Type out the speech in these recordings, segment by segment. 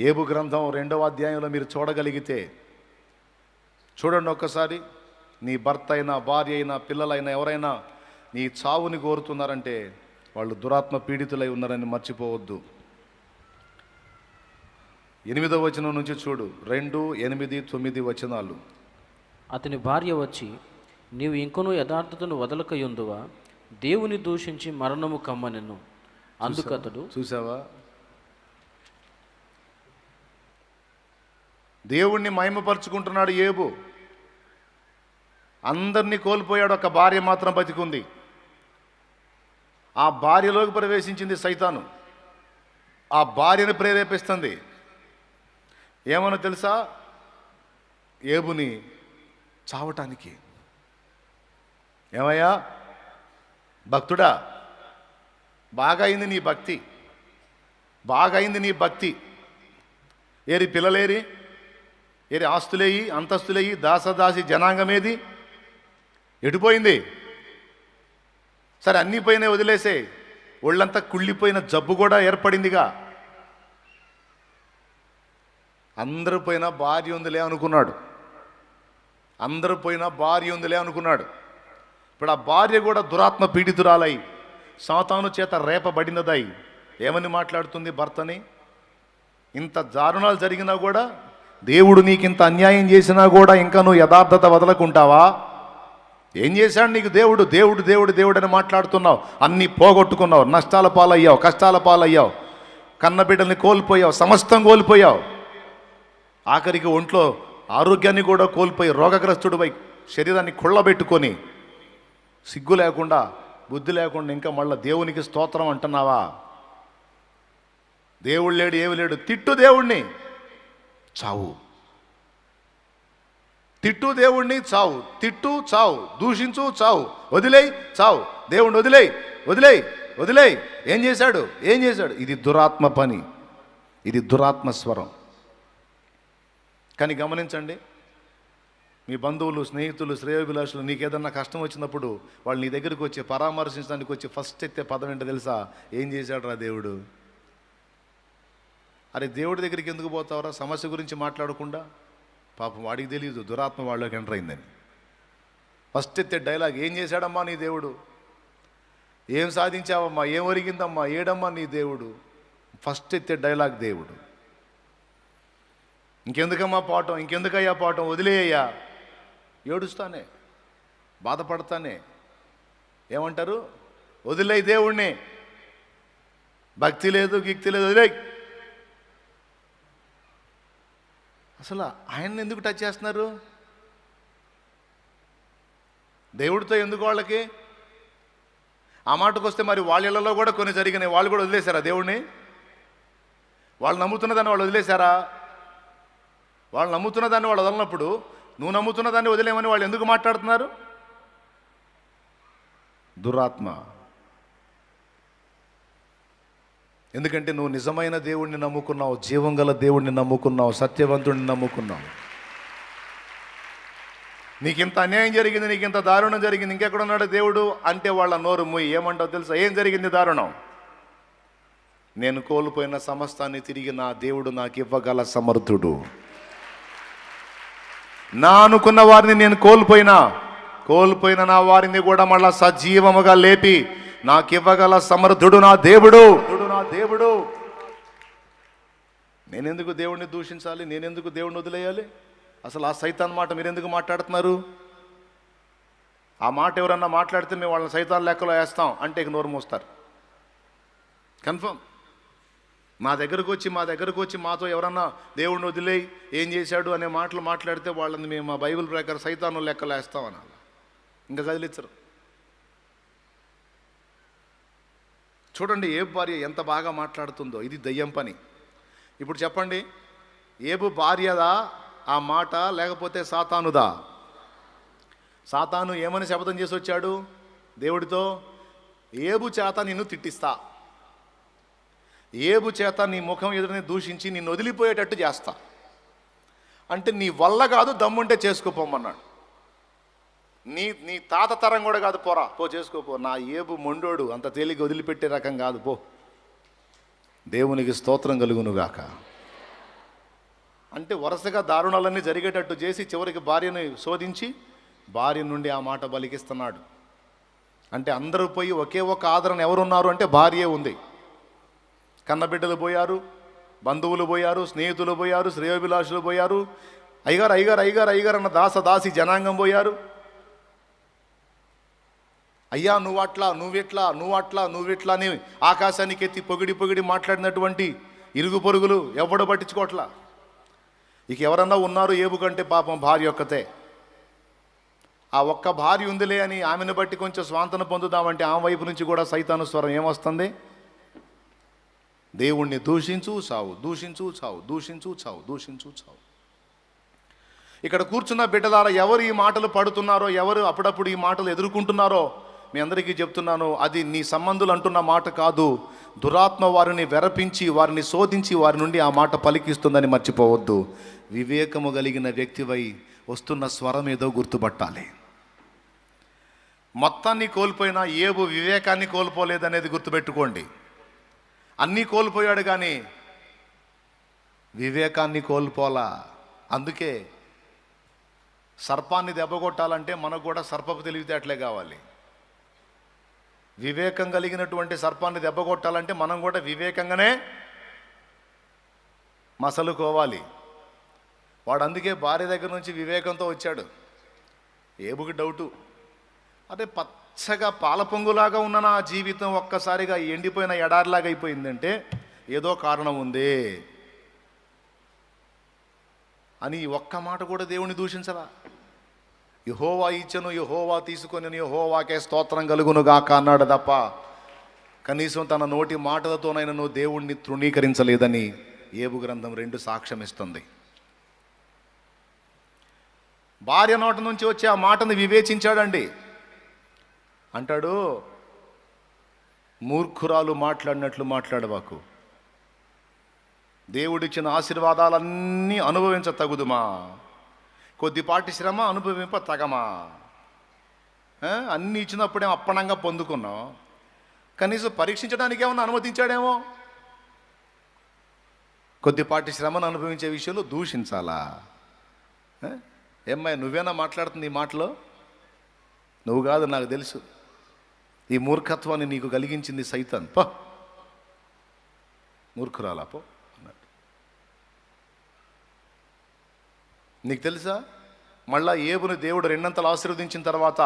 ఏబు గ్రంథం రెండవ అధ్యాయంలో మీరు చూడగలిగితే చూడండి ఒక్కసారి నీ భర్త అయినా భార్య అయినా పిల్లలైనా ఎవరైనా నీ చావుని కోరుతున్నారంటే వాళ్ళు దురాత్మ పీడితులై ఉన్నారని మర్చిపోవద్దు. ఎనిమిదవ వచనం నుంచి చూడు రెండు ఎనిమిది తొమ్మిది వచనాలు. అతని భార్య వచ్చి నీవు ఇంకనూ యథార్థతను వదలకయుందువా? దేవుని దూషించి మరణము కమ్మనెను. అందుకతడు చూసావా? దేవుణ్ణి మహిమపరుచుకుంటున్నాడు ఏబు. అందరినీ కోల్పోయాడు ఒక భార్య మాత్రం బతికుంది. ఆ భార్యలోకి ప్రవేశించింది సైతాను. ఆ భార్యను ప్రేరేపిస్తుంది. ఏమన్నా తెలుసా? ఏబుని చావటానికి. ఏమయ్యా? భక్తుడా బాగా అయింది నీ భక్తి. బాగా అయింది నీ భక్తి. ఏరి పిల్లలేరి? ఏరి ఆస్తులేయి అంతస్తులేయి దాసదాసి జనాంగమేది? ఎడిపోయింది సరే అన్నీ పోయినా వదిలేసే ఒళ్ళంతా కుళ్ళిపోయిన జబ్బు కూడా ఏర్పడిందిగా. అందరూ పోయినా భార్య ఉందిలే అనుకున్నాడు. అందరూ పోయినా భార్య ఉందిలే అనుకున్నాడు. ఇప్పుడు ఆ భార్య కూడా దురాత్మ పీడితురాలై సాతాను చేత రేపబడినదై. ఏమని మాట్లాడుతుంది భర్తని? ఇంత దారుణాలు జరిగినా కూడా దేవుడు నీకు ఇంత అన్యాయం చేసినా కూడా ఇంకా నువ్వు యథార్థత వదలకుంటావా? ఏం చేశాడు నీకు దేవుడు? దేవుడు దేవుడు దేవుడు అని మాట్లాడుతున్నావు. అన్నీ పోగొట్టుకున్నావు. నష్టాల పాలయ్యావు కష్టాల పాలయ్యావు. కన్నబిడ్డల్ని కోల్పోయావు సమస్తం కోల్పోయావు. ఆఖరికి ఒంట్లో ఆరోగ్యాన్ని కూడా కోల్పోయి రోగగ్రస్తుడిపై శరీరాన్ని కుళ్ళబెట్టుకొని సిగ్గు లేకుండా బుద్ధి లేకుండా ఇంకా మళ్ళీ దేవునికి స్తోత్రం అంటున్నావా? దేవుడు లేడు ఏమి లేడు. తిట్టు దేవుణ్ణి. చావు. తిట్టు దేవుణ్ణి చావు. తిట్టు చావు. దూషించు చావు. వదిలేయ్ చావు. దేవుణ్ణి వదిలేయ్. వదిలేయ్. వదిలేయ్. ఏం చేశాడు? ఏం చేశాడు? ఇది దురాత్మ పని. ఇది దురాత్మ స్వరం. కానీ గమనించండి మీ బంధువులు స్నేహితులు శ్రేయోభిలాషులు నీకేదన్నా కష్టం వచ్చినప్పుడు వాళ్ళు నీ దగ్గరికి వచ్చి పరామర్శించడానికి వచ్చి ఫస్ట్ ఎత్తే పదం ఏంటో తెలుసా? ఏం చేశాడు రా దేవుడు? అరే దేవుడి దగ్గరికి ఎందుకు పోతావురా? సమస్య గురించి మాట్లాడకుండా? పాపం వాడికి తెలియదు దురాత్మ వాళ్ళకి ఎంటర్ అయిందని. ఫస్ట్ ఎత్తే డైలాగ్ ఏం చేశాడమ్మా నీ దేవుడు? ఏం సాధించావమ్మా? ఏం ఒరిగిందమ్మా? ఏడమ్మా నీ దేవుడు? ఫస్ట్ ఎత్తే డైలాగ్ దేవుడు. ఇంకెందుకమ్మా పాఠం? ఇంకెందుకయ్యా పాఠం? వదిలేయ్యా. ఏడుస్తానే బాధపడతానే. ఏమంటారు? వదిలేయి దేవుణ్ణి. భక్తి లేదు గిక్తి లేదు వదిలేయ్. అసలు ఆయన్ని ఎందుకు టచ్ చేస్తున్నారు? దేవుడితో ఎందుకు వాళ్ళకి? ఆ మాటకు వస్తే మరి వాళ్ళలో కూడా కొన్ని జరిగినాయి. వాళ్ళు కూడా వదిలేశారా దేవుడిని వాళ్ళు నమ్ముతున్న దాన్ని వాళ్ళు వదిలేశారా? వాళ్ళు నమ్ముతున్న దాన్ని వాళ్ళు వదలనప్పుడు నువ్వు నమ్ముతున్న దాన్ని వదిలేమని వాళ్ళు ఎందుకు మాట్లాడుతున్నారు? దురాత్మ. ఎందుకంటే నువ్వు నిజమైన దేవుణ్ణి నమ్ముకున్నావు జీవం గల దేవుణ్ణి నమ్ముకున్నావు సత్యవంతుడిని నమ్ముకున్నావు. నీకింత అన్యాయం జరిగింది నీకు ఇంత దారుణం జరిగింది ఇంకెక్కడ ఉన్నాడు దేవుడు? అంటే వాళ్ళ నోరు ముయ్యి ఏమంటావు తెలుసా? ఏం జరిగింది దారుణం? నేను కోల్పోయిన సమస్తాన్ని తిరిగి నా దేవుడు నాకు ఇవ్వగల సమర్థుడు. నా అనుకున్న వారిని నేను కోల్పోయినా కోల్పోయిన నా వారిని కూడా మళ్ళా సజీవముగా లేపి నాకివ్వగల సమర్థుడు నా దేవుడు. నా దేవుడు. నేనెందుకు దేవుడిని దూషించాలి? నేనెందుకు దేవుడిని వదిలేయాలి? అసలు ఆ సైతాన్ మాట మీరు ఎందుకు మాట్లాడుతున్నారు? ఆ మాట ఎవరన్నా మాట్లాడితే మేము వాళ్ళని సైతాన్ లెక్కలో వేస్తాం అంటే ఇక నోరు మోస్తారు. కన్ఫర్మ్. మా దగ్గరకు వచ్చి మా దగ్గరకు వచ్చి మాతో ఎవరన్నా దేవుడిని వదిలేయి ఏం చేశాడు అనే మాటలు మాట్లాడితే వాళ్ళని మేము మా బైబిల్ ప్రకారం సైతాను లెక్కలు వేస్తాం అనాలి. ఇంకా కదిలిచ్చరు చూడండి ఏబు భార్య ఎంత బాగా మాట్లాడుతుందో. ఇది దయ్యం పని. ఇప్పుడు చెప్పండి ఏబు భార్యదా ఆ మాట లేకపోతే సాతానుదా? సాతాను ఏమని శపథం చేసి వచ్చాడు? దేవుడితో ఏబు చేత నిన్ను తిట్టిస్తా. ఏబు చేత నీ ముఖం ఎదురుని దూషించి నిన్ను వదిలిపోయేటట్టు చేస్తా. అంటే నీ వల్ల కాదు దమ్ముంటే చేసుకోపోమన్నాడు. నీ నీ తాత తరం కూడా కాదు పోరా. పో చేసుకోపో నా ఏబు మొండోడు అంత తేలిక వదిలిపెట్టే రకం కాదు పో. దేవునికి స్తోత్రం కలుగునుగాక. అంటే వరుసగా దారుణాలన్నీ జరిగేటట్టు చేసి చివరికి భార్యను శోధించి భార్య నుండి ఆ మాట బలికిస్తున్నాడు. అంటే అందరూ పోయి ఒకే ఒక ఆదరణ ఎవరున్నారు అంటే భార్యే ఉంది. కన్నబిడ్డలు పోయారు బంధువులు పోయారు స్నేహితులు పోయారు శ్రేయోభిలాషులు పోయారు. అయ్యగారు అయ్యగారు అయ్యగారు అయ్యగారు అన్న దాస దాసి జనాంగం పోయారు. అయ్యా నువ్వు అట్లా నువ్వెట్లా నువ్వు అట్లా నువ్వెట్లా అని ఆకాశానికి ఎత్తి పొగిడి పొగిడి మాట్లాడినటువంటి ఇరుగు పొరుగులు ఎవడు పట్టించుకోవట్లా? ఇక ఎవరన్నా ఉన్నారు ఏబు కంటే పాపం భార్య ఒక్కతే. ఆ ఒక్క భార్య ఉందిలే అని ఆమెను బట్టి కొంచెం స్వాంతన పొందుదామంటే ఆమె వైపు నుంచి కూడా సైతాను స్వరం ఏమొస్తుంది? దేవుణ్ణి దూషించు చావు దూషించు చావు దూషించు చావు దూషించు చావు. ఇక్కడ కూర్చున్న బిడ్డదార ఎవరు ఈ మాటలు పడుతున్నారో ఎవరు అప్పుడప్పుడు ఈ మాటలు ఎదుర్కొంటున్నారో మీ అందరికీ చెప్తున్నాను అది నీ సంబంధులు అంటున్న మాట కాదు. దురాత్మ వారిని వెరపించి వారిని శోధించి వారి నుండి ఆ మాట పలికిస్తుందని మర్చిపోవద్దు. వివేకము కలిగిన వ్యక్తివై వస్తున్న స్వరం ఏదో గుర్తుపట్టాలి. మొత్తాన్ని కోల్పోయినా ఏబు వివేకాన్ని కోల్పోలేదనేది గుర్తుపెట్టుకోండి. అన్నీ కోల్పోయాడు కానీ వివేకాన్ని కోల్పోలా అందుకే సర్పాన్ని దెబ్బకొట్టాలంటే మనకు కూడా సర్పపు తెలివితేటలే కావాలి. వివేకం కలిగినటువంటి సర్పాన్ని దెబ్బకొట్టాలంటే మనం కూడా వివేకంగానే మసలుకోవాలి. వాడు అందుకే భార్య దగ్గర నుంచి వివేకంతో వచ్చాడు. ఏబుకి డౌటు. అదే పచ్చగా పాల పొంగులాగా ఉన్న నా జీవితం ఒక్కసారిగా ఎండిపోయిన ఎడారిలాగా అయిపోయిందంటే ఏదో కారణం ఉంది. అని ఒక్క మాట కూడా దేవుణ్ణి దూషించరా యహోవా ఇచ్చను యహోవా తీసుకొని యహోవాకే స్తోత్రం కలుగును గాక అన్నాడు తప్ప కనీసం తన నోటి మాటలతోనైనా నువ్వు దేవుణ్ణి తృణీకరించలేదని ఏబు గ్రంథం రెండు సాక్ష్యం ఇస్తుంది భార్య నోట నుంచి వచ్చే ఆ మాటను వివేచించాడండి. అంటాడు మూర్ఖురాలు మాట్లాడినట్లు మాట్లాడవాకు. దేవుడిచ్చిన ఆశీర్వాదాలన్నీ అనుభవించ తగుదుమా? కొద్దిపాటి శ్రమ అనుభవింప తగమా. అన్నీ ఇచ్చినప్పుడేమో అప్పణంగా పొందుకున్నాం కనీసం పరీక్షించడానికి ఏమన్నా అనుమతించాడేమో? కొద్దిపాటి శ్రమను అనుభవించే విషయంలో దూషించాలా? ఏమ్మాయి నువ్వేనా మాట్లాడుతుంది ఈ మాటలో? నువ్వు కాదు నాకు తెలుసు. ఈ మూర్ఖత్వాన్ని నీకు కలిగించింది సైతాన్. పో. మూర్ఖురాలా పో. నీకు తెలుసా? మళ్ళా ఏబుని దేవుడు రెండంతలు ఆశీర్వదించిన తర్వాత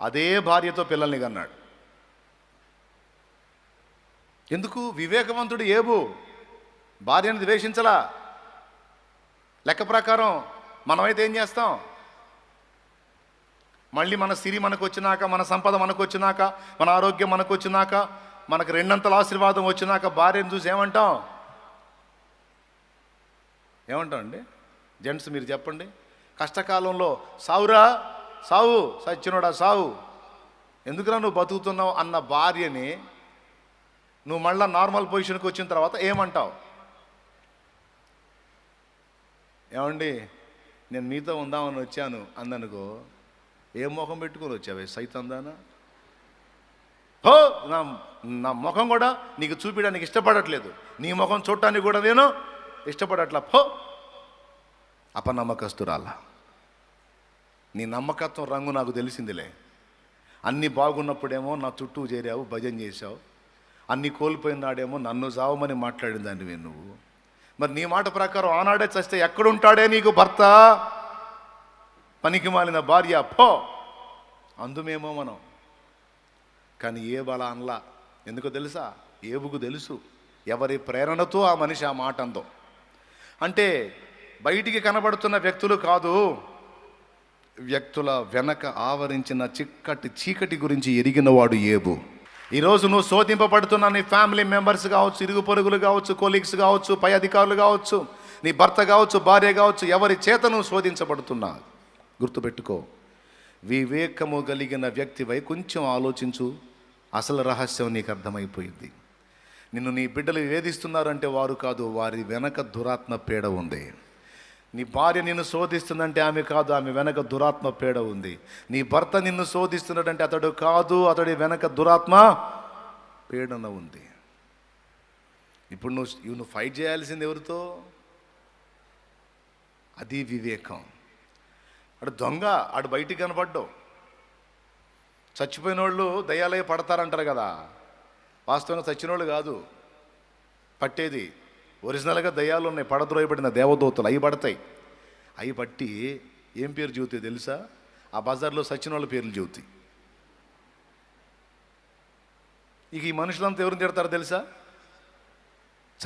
అదే భార్యతో పిల్లల్ని కన్నాడు. ఎందుకు? వివేకవంతుడు ఏబు. భార్యను ద్వేషించలా. లెక్క ప్రకారం మనమైతే ఏం చేస్తాం? మళ్ళీ మన సిరి మనకు వచ్చినాక మన సంపద మనకు వచ్చినాక మన ఆరోగ్యం మనకు వచ్చినాక మనకు రెండంతల ఆశీర్వాదం వచ్చినాక భార్యను చూసి ఏమంటాం? ఏమంటాం అండి? జెంట్స్ మీరు చెప్పండి. కష్టకాలంలో సావురా సావు సచ్చినోడా సావు ఎందుకురా నువ్వు బతుకుతున్నావు? అన్న భార్యని నువ్వు మళ్ళీ నార్మల్ పొజిషన్కి వచ్చిన తర్వాత ఏమంటావు? ఏమండి నేను మీతో ఉందామని వచ్చాను అందనుకో ఏ ముఖం పెట్టుకొని వచ్చావే? సైతందానా? హో నా నా ముఖం కూడా నీకు చూపించడానికి ఇష్టపడట్లేదు. నీ ముఖం చూడటానికి కూడా నేను ఇష్టపడట్లా. హో అపనమ్మకస్తురాల. నీ నమ్మకత్వం రంగు నాకు తెలిసిందిలే. అన్నీ బాగున్నప్పుడేమో నా చుట్టూ చేరావు భజన చేశావు. అన్నీ కోల్పోయిన నాడేమో నన్ను జావమని మాట్లాడిన దానివే నువ్వు. మరి నీ మాట ప్రకారం ఆనాడే చస్తే ఎక్కడుంటాడే నీకు భర్త? పనికి మాలిన భార్య పో! అందుమేమో మనం. కానీ ఏ బల అనలా. ఎందుకో తెలుసా? ఏబుకు తెలుసు. ఎవరి ప్రేరణతో ఆ మనిషి ఆ మాట అందో. అంటే బయటికి కనబడుతున్న వ్యక్తులు కాదు. వ్యక్తుల వెనక ఆవరించిన చిక్కటి చీకటి గురించి ఎరిగినవాడు ఏబు. ఈరోజు నువ్వు శోధింపబడుతున్న నీ ఫ్యామిలీ మెంబర్స్ కావచ్చు ఇరుగు పొరుగులు కావచ్చు కొలీగ్స్ కావచ్చు పై అధికారులు కావచ్చు నీ భర్త కావచ్చు భార్య కావచ్చు ఎవరి చేత నువ్వు శోధించబడుతున్నా గుర్తుపెట్టుకో. వివేకము కలిగిన వ్యక్తివై కొంచెం ఆలోచించు. అసలు రహస్యం నీకు అర్థమైపోయింది. నిన్ను నీ బిడ్డలు వేధిస్తున్నారంటే వారు కాదు వారి వెనక దురాత్మ పీడ ఉంది. నీ భార్య నిన్ను శోధిస్తుందంటే ఆమె కాదు ఆమె వెనక దురాత్మ పేడ ఉంది. నీ భర్త నిన్ను శోధిస్తున్నాడంటే అతడు కాదు అతడి వెనక దురాత్మ పీడన ఉంది. ఇప్పుడు నువ్వు ఇవి నువ్వు ఫైట్ చేయాల్సింది ఎవరితో? అది వివేకం. అటు దొంగ అటు బయటికి కనపడ్డావు. చచ్చిపోయిన వాళ్ళు దయ్యాలయ పడతారంటారు కదా. వాస్తవంగా చచ్చిన వాళ్ళు కాదు పట్టేది ఒరిజినల్గా దయ్యాలు ఉన్నాయి. పడద్రోయబడిన దేవదూతలు. అవి పడతాయి. అవి పట్టి ఏం పేరు చెబుతాయి తెలుసా? ఆ బజార్లో సచిన వాళ్ళ పేర్లు చెబుతాయి ఇక ఈ మనుషులంతా ఎవరిని తిడతారో తెలుసా?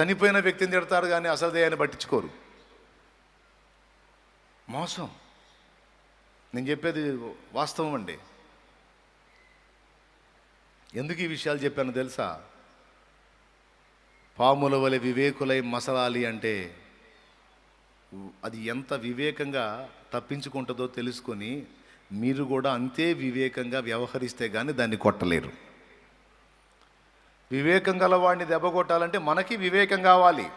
చనిపోయిన వ్యక్తిని తిడతారు కానీ అసలు దయ్యాన్ని పట్టించుకోరు. మోసం. నేను చెప్పేది వాస్తవం అండి. ఎందుకు ఈ విషయాలు చెప్పాను తెలుసా? పాముల వలె వివేకులై మసలాలి అంటే అది ఎంత వివేకంగా తప్పించుకుంటుందో తెలుసుకొని మీరు కూడా అంతే వివేకంగా వ్యవహరిస్తే కానీ దాన్ని కొట్టలేరు. వివేకం గలవాడిని దెబ్బ కొట్టాలంటే మనకి వివేకం కావాలి.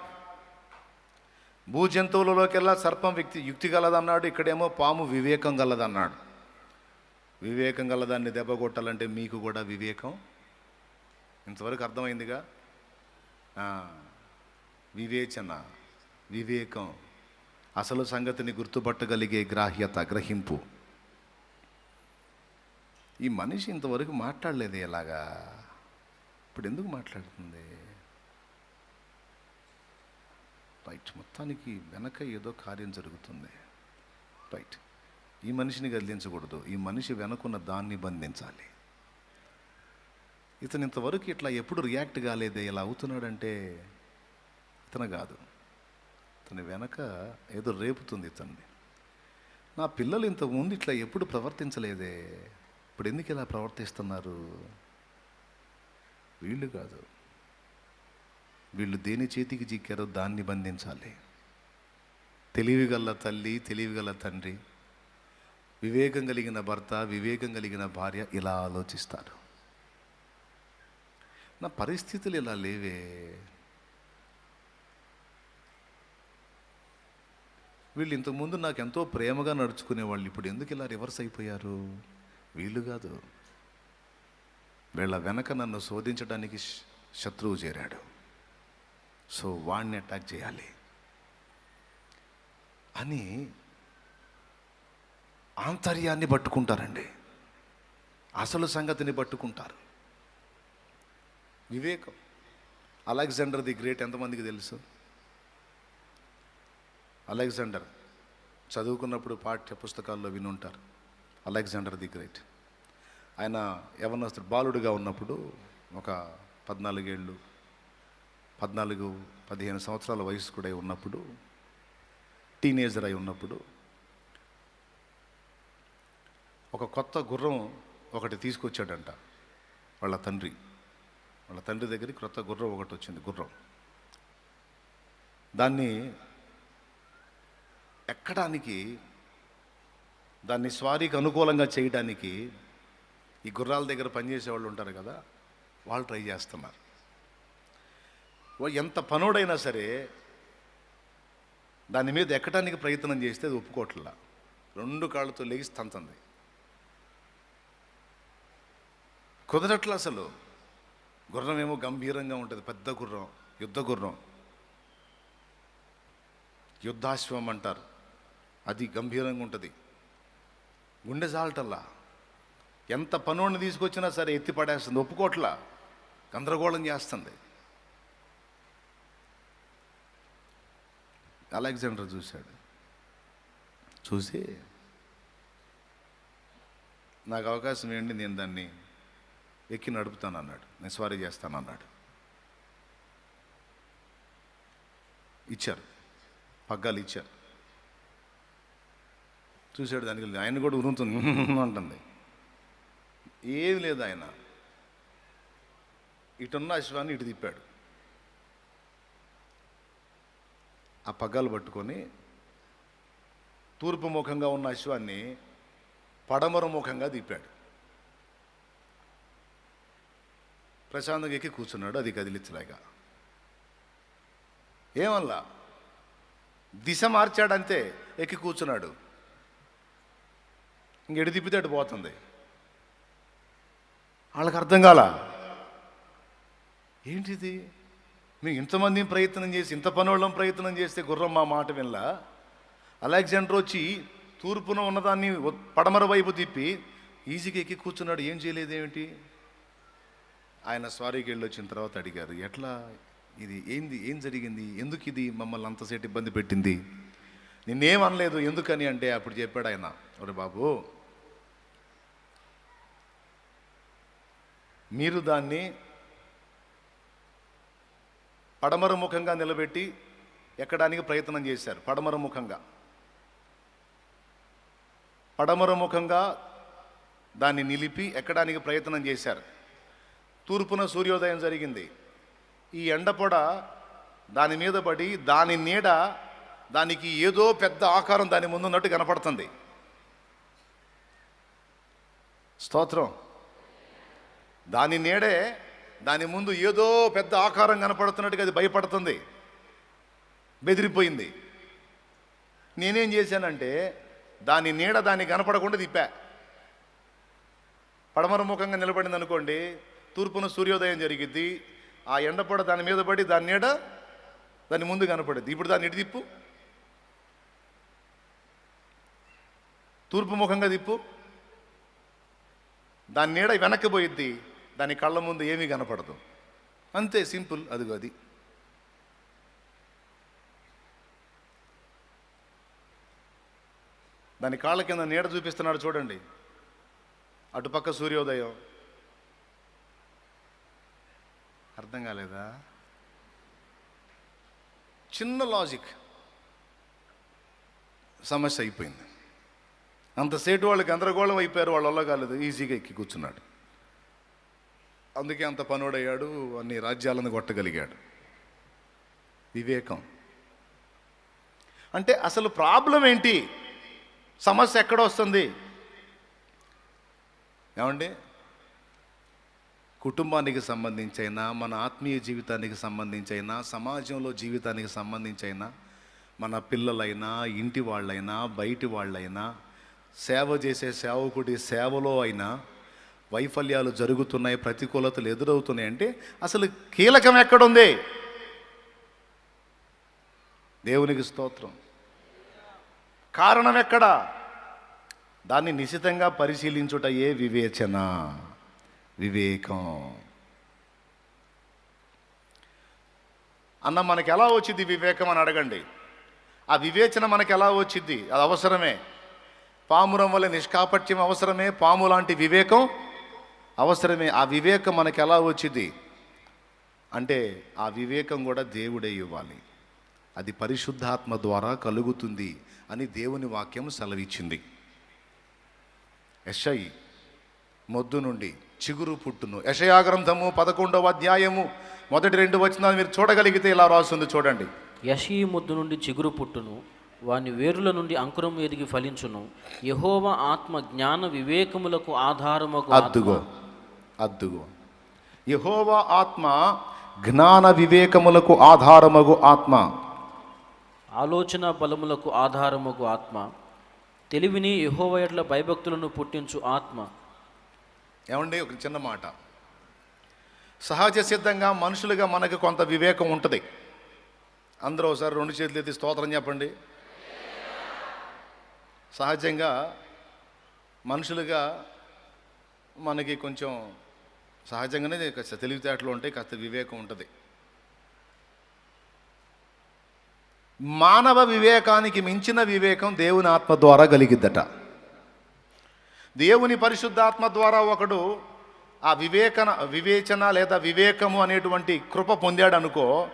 భూ జంతువులలోకెల్లా సర్పం వ్యక్తి యుక్తి గలదన్నాడు ఇక్కడేమో పాము వివేకం గలదన్నాడు. వివేకం గలదాన్ని దెబ్బ కొట్టాలంటే మీకు కూడా వివేకం? ఇంతవరకు అర్థమైందిగా? వివేచన వివేకం. అసలు సంగతిని గుర్తుపట్టగలిగే గ్రాహ్యత గ్రహింపు. ఈ మనిషి ఇంతవరకు మాట్లాడలేదు ఎలాగా? ఇప్పుడు ఎందుకు మాట్లాడుతుంది? రైట్ మొత్తానికి వెనక ఏదో కార్యం జరుగుతుంది. రైట్ ఈ మనిషిని గదిలించకూడదు ఈ మనిషి వెనకున్న దాన్ని బంధించాలి. ఇతను ఇంతవరకు ఇట్లా ఎప్పుడు రియాక్ట్ కాలేదే ఇలా అవుతున్నాడంటే ఇతను కాదు. ఇతని వెనక ఏదో రేపుతుంది ఇతన్ని. నా పిల్లలు ఇంతకుముందు ఇట్లా ఎప్పుడు ప్రవర్తించలేదే. ఇప్పుడు ఎందుకు ఇలా ప్రవర్తిస్తున్నారు? వీళ్ళు కాదు. వీళ్ళు దేని చేతికి చిక్కారో దాన్ని బంధించాలి. తెలివిగల తల్లి తెలివిగల తండ్రి వివేకం కలిగిన భర్త వివేకం కలిగిన భార్య ఇలా ఆలోచిస్తారు. నా పరిస్థితులు ఇలా లేవే. వీళ్ళు ఇంతకుముందు నాకు ఎంతో ప్రేమగా నడుచుకునే వాళ్ళు ఇప్పుడు ఎందుకు ఇలా రివర్స్ అయిపోయారు? వీళ్ళు కాదు. వీళ్ళ వెనక నన్ను శోధించడానికి శత్రువు చేరాడు. సో వాణ్ణి అటాక్ చేయాలి. అని ఆంతర్యాన్ని పట్టుకుంటారండి. అసలు సంగతిని పట్టుకుంటారు. వివేకం. అలెగ్జాండర్ ది గ్రేట్ ఎంతమందికి తెలుసు? అలెగ్జాండర్ చదువుకున్నప్పుడు పాఠ్య పుస్తకాల్లో వినుంటారు. Alexander the great. ఆయన యవనస్తుడు బాలుడుగా ఉన్నప్పుడు ఒక పద్నాలుగేళ్ళు పద్నాలుగు పదిహేను సంవత్సరాల వయసు కూడా ఉన్నప్పుడు టీనేజర్ అయి ఉన్నప్పుడు ఒక కొత్త గుర్రం ఒకటి తీసుకొచ్చాడంట వాళ్ళ తండ్రి. వాళ్ళ తండ్రి దగ్గరికి క్రొత్త గుర్రం ఒకటి వచ్చింది గుర్రం. దాన్ని ఎక్కడానికి దాన్ని స్వారీకి అనుకూలంగా చేయడానికి ఈ గుర్రాల దగ్గర పనిచేసే వాళ్ళు ఉంటారు కదా వాళ్ళు ట్రై చేస్తున్నారు. ఎంత పనుడైనా సరే దాని మీద ఎక్కడానికి ప్రయత్నం చేస్తే అది ఒప్పుకోట్లా. రెండు కాళ్ళతో లేచి తంతుంది. కుదరట్ల అసలు. గుర్రం ఏమో గంభీరంగా ఉంటుంది పెద్ద గుర్రం యుద్ధ గుర్రం. యుద్ధాశ్వం అంటారు. అది గంభీరంగా ఉంటుంది. గుండె జాలటల్లా. ఎంత పనుడిని తీసుకొచ్చినా సరే ఎత్తి పడేస్తుంది ఒప్పుకోట్లా. గందరగోళం చేస్తుంది. అలెగ్జాండర్ చూశాడు. చూసి నాకు అవకాశం ఏంటి నేను దాన్ని ఎక్కి నడుపుతాను అన్నాడు నేను స్వారీ చేస్తాను అన్నాడు ఇచ్చారు పగ్గాలు ఇచ్చారు. చూశాడు దానికి ఆయన కూడా ఉరుముతుంది అంటుంది. ఏమి లేదు ఆయన. ఇటున్న అశ్వాన్ని ఇటు తిప్పాడు. ఆ పగ్గాలు పట్టుకొని తూర్పు ముఖంగా ఉన్న అశ్వాన్ని పడమర ముఖంగా తిప్పాడు. ప్రశాంతంగా ఎక్కి కూర్చున్నాడు అది కదిలించలేక. ఏమల్లా? దిశ మార్చాడంతే ఎక్కి కూర్చున్నాడు. ఇంకెడు తిప్పితే అటు పోతుంది. వాళ్ళకి అర్థం కాల? ఏంటిది? మేము ఇంతమంది ప్రయత్నం చేసి ఇంత పనోళ్ళం ప్రయత్నం చేస్తే గుర్రం మా మాట వినలా? అలెగ్జాండర్ వచ్చి తూర్పున ఉన్నదాన్ని పడమర వైపు తిప్పి ఈజీగా ఎక్కి కూర్చున్నాడు. ఏం చేయలేదేమిటి? ఆయన స్వారీకి వెళ్ళి వచ్చిన తర్వాత అడిగారు ఎట్లా? ఇది ఏంది? ఏం జరిగింది? ఎందుకు ఇది మమ్మల్ని అంతసేపు ఇబ్బంది పెట్టింది? నిన్నేం అనలేదు ఎందుకని? అంటే అప్పుడు చెప్పాడు ఆయన ఒరే బాబు మీరు దాన్ని పడమర ముఖంగా నిలబెట్టి ఎక్కడానికి ప్రయత్నం చేశారు. పడమర ముఖంగా పడమర ముఖంగా దాన్ని నిలిపి ఎక్కడానికి ప్రయత్నం చేశారు. తూర్పున సూర్యోదయం జరిగింది. ఈ ఎండపొడ దాని మీద పడి దాని నీడ దానికి ఏదో పెద్ద ఆకారం దాని ముందున్నట్టు కనపడుతుంది. స్తోత్రం. దాని నీడే దాని ముందు ఏదో పెద్ద ఆకారం కనపడుతున్నట్టుగా అది భయపడుతుంది. బెదిరిపోయింది. నేనేం చేశానంటే దాని నీడ దాన్ని కనపడకుండా తిప్పా. పడమర ముఖంగా నిలబడింది అనుకోండి తూర్పున సూర్యోదయం జరిగిద్ది. ఆ ఎండపొడ దాని మీద పడి దాని నీడ దాని ముందు కనపడింది ఇప్పుడు దాన్ని ఇటు తిప్పు. తూర్పు ముఖంగా తిప్పు. దాని నీడ వెనక్కి పోయిద్ది. దాని కళ్ళ ముందు ఏమీ కనపడదు. అంతే సింపుల్ అదిగో అది. దాని కాళ్ళ కింద నీడ చూపిస్తున్నాడు చూడండి. అటుపక్క సూర్యోదయం. అర్థం కాలేదా? చిన్న లాజిక్ సమస్య అయిపోయింది. అంతసేటు వాళ్ళకి గందరగోళం అయిపోయారు వాళ్ళ వల్ల కాలేదు ఈజీగా ఎక్కి కూర్చున్నాడు. అందుకే అంత పనుడయ్యాడు అన్ని రాజ్యాలను కొట్టగలిగాడు. వివేకం. అంటే అసలు ప్రాబ్లం ఏంటి? సమస్య ఎక్కడ వస్తుంది? ఏమండి? కుటుంబానికి సంబంధించైనా మన ఆత్మీయ జీవితానికి సంబంధించైనా సమాజంలో జీవితానికి సంబంధించైనా మన పిల్లలైనా ఇంటి వాళ్ళైనా బయటి వాళ్ళైనా సేవ చేసే సేవకుడి సేవలో అయినా వైఫల్యాలు జరుగుతున్నాయి ప్రతికూలతలు ఎదురవుతున్నాయి. అంటే అసలు కీలకం ఎక్కడుంది? దేవునికి స్తోత్రం. కారణం ఎక్కడా? దాన్ని నిశితంగా పరిశీలించుట ఏ వివేచన. వివేకం. అన్న మనకి ఎలా వచ్చింది వివేకం అని అడగండి. ఆ వివేచన మనకి ఎలా వచ్చింది? అది అవసరమే. పామురం వల్ల నిష్కాపట్యం అవసరమే. పాము లాంటి వివేకం అవసరమే. ఆ వివేకం మనకి ఎలా వచ్చింది? అంటే ఆ వివేకం కూడా దేవుడే ఇవ్వాలి. అది పరిశుద్ధాత్మ ద్వారా కలుగుతుంది అని దేవుని వాక్యం సెలవిచ్చింది. ఎస్ఐ మొద్దు నుండి చిగురు పుట్టును. యషయా గ్రంథము పదకొండవ అధ్యాయము మొదటి రెండు వచనాలు మీరు చూడగలిగితే ఇలా రాస్తుంది చూడండి. యషీ ముద్దు నుండి చిగురు పుట్టును వాని వేరుల నుండి అంకురం ఎదిగి ఫలించును. యహోవ ఆత్మ జ్ఞాన వివేకములకు ఆధారమగు ఆత్మ. అద్దుగో అద్దుగో. యహోవా ఆత్మ జ్ఞాన వివేకములకు ఆధారమగు ఆత్మ. ఆలోచన బలములకు ఆధారమగు ఆత్మ. తెలివిని యహోవ ఎడ్ల భయభక్తులను పుట్టించు ఆత్మ. ఏమండి? ఒక చిన్న మాట. సహజ సిద్ధంగా మనుషులుగా మనకు కొంత వివేకం ఉంటుంది. అందరూ ఒకసారి రెండు చేతులు ఎత్తి స్తోత్రం చెప్పండి. సహజంగా మనుషులుగా మనకి కొంచెం సహజంగానే కాస్త తెలివితేటలు ఉంటాయి కాస్త వివేకం ఉంటుంది. మానవ వివేకానికి మించిన వివేకం దేవుని ఆత్మ ద్వారా కలిగిద్దట. దేవుని పరిశుద్ధాత్మ ద్వారా ఒకడు ఆ వివేకన వివేచన లేదా వివేకము అనేటువంటి కృప పొందాడు అనుకో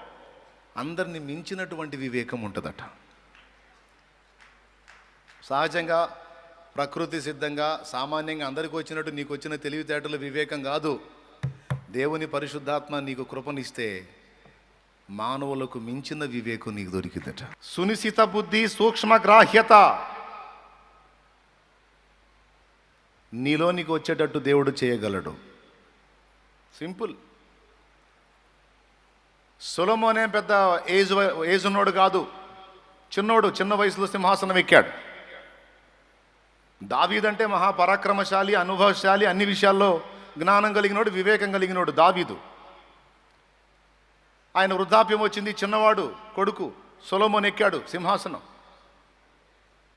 అందరిని మించినటువంటి వివేకం ఉంటుందట. సహజంగా ప్రకృతి సిద్ధంగా సామాన్యంగా అందరికి వచ్చినట్టు నీకు వచ్చిన తెలివితేటలు వివేకం కాదు. దేవుని పరిశుద్ధాత్మ నీకు కృపనిస్తే మానవులకు మించిన వివేకం నీకు దొరికిందట. సునిశిత బుద్ధి సూక్ష్మ నీలోనికి వచ్చేటట్టు దేవుడు చేయగలడు. సింపుల్. సులమోనే పెద్ద ఏజ్ ఏజ్ ఉన్నోడు కాదు. చిన్నోడు చిన్న వయసులో సింహాసనం ఎక్కాడు. దావీదంటే మహాపరాక్రమశాలి అనుభవశాలి అన్ని విషయాల్లో జ్ఞానం కలిగినోడు వివేకం కలిగినోడు దావీదు. ఆయన వృద్ధాప్యం వచ్చింది చిన్నవాడు కొడుకు సొలమోన్ ఎక్కాడు సింహాసనం.